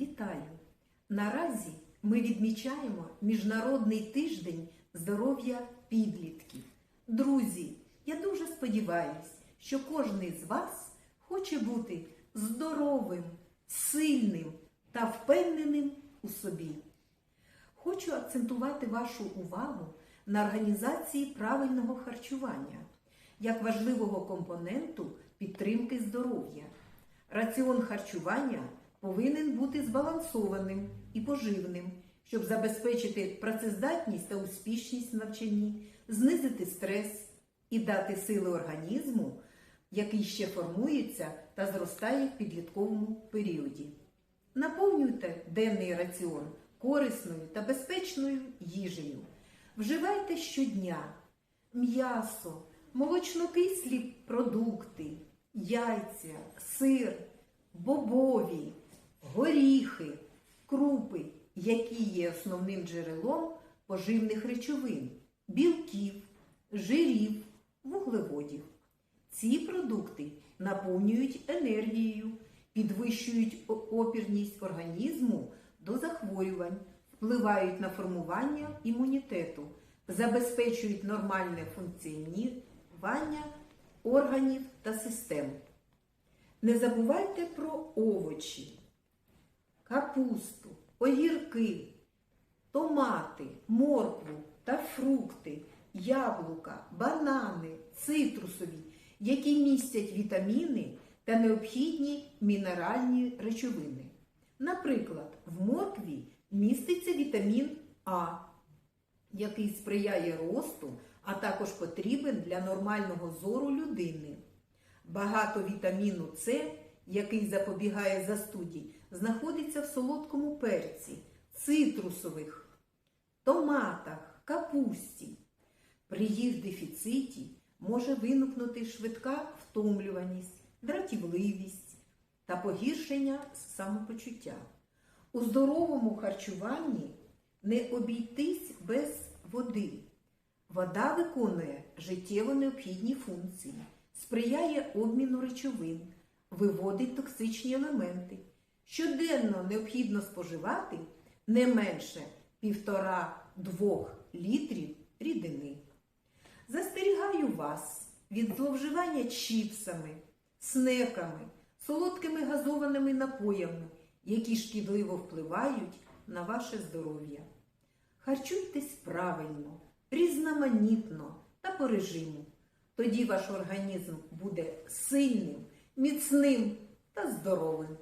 Вітаю! Наразі ми відмічаємо Міжнародний тиждень здоров'я підлітків. Друзі, я дуже сподіваюся, що кожен з вас хоче бути здоровим, сильним та впевненим у собі. Хочу акцентувати вашу увагу на організації правильного харчування як важливого компоненту підтримки здоров'я. Раціон харчування повинен бути збалансованим і поживним, щоб забезпечити працездатність та успішність в навчанні, знизити стрес і дати сили організму, який ще формується та зростає в підлітковому періоді. Наповнюйте денний раціон корисною та безпечною їжею. Вживайте щодня м'ясо, молочнокислі продукти, яйця, сир, бобові, горіхи, крупи, які є основним джерелом поживних речовин, білків, жирів, вуглеводів. Ці продукти наповнюють енергією, підвищують опірність організму до захворювань, впливають на формування імунітету, забезпечують нормальне функціонування органів та систем. Не забувайте про овочі, капусту, огірки, томати, моркву та фрукти, яблука, банани, цитрусові, які містять вітаміни та необхідні мінеральні речовини. Наприклад, в моркві міститься вітамін А, який сприяє росту, а також потрібен для нормального зору людини. Багато вітаміну С, який запобігає застуді, знаходиться в солодкому перці, цитрусових, томатах, капусті. При їх дефіциті може виникнути швидка втомлюваність, дратівливість та погіршення самопочуття. У здоровому харчуванні не обійтись без води. Вода виконує життєво необхідні функції, сприяє обміну речовин, виводить токсичні елементи. Щоденно необхідно споживати не менше 1,5-2 літрів рідини. Застерігаю вас від зловживання чіпсами, снеками, солодкими газованими напоями, які шкідливо впливають на ваше здоров'я. Харчуйтесь правильно, різноманітно та по режиму. Тоді ваш організм буде сильним, міцним та здоровим.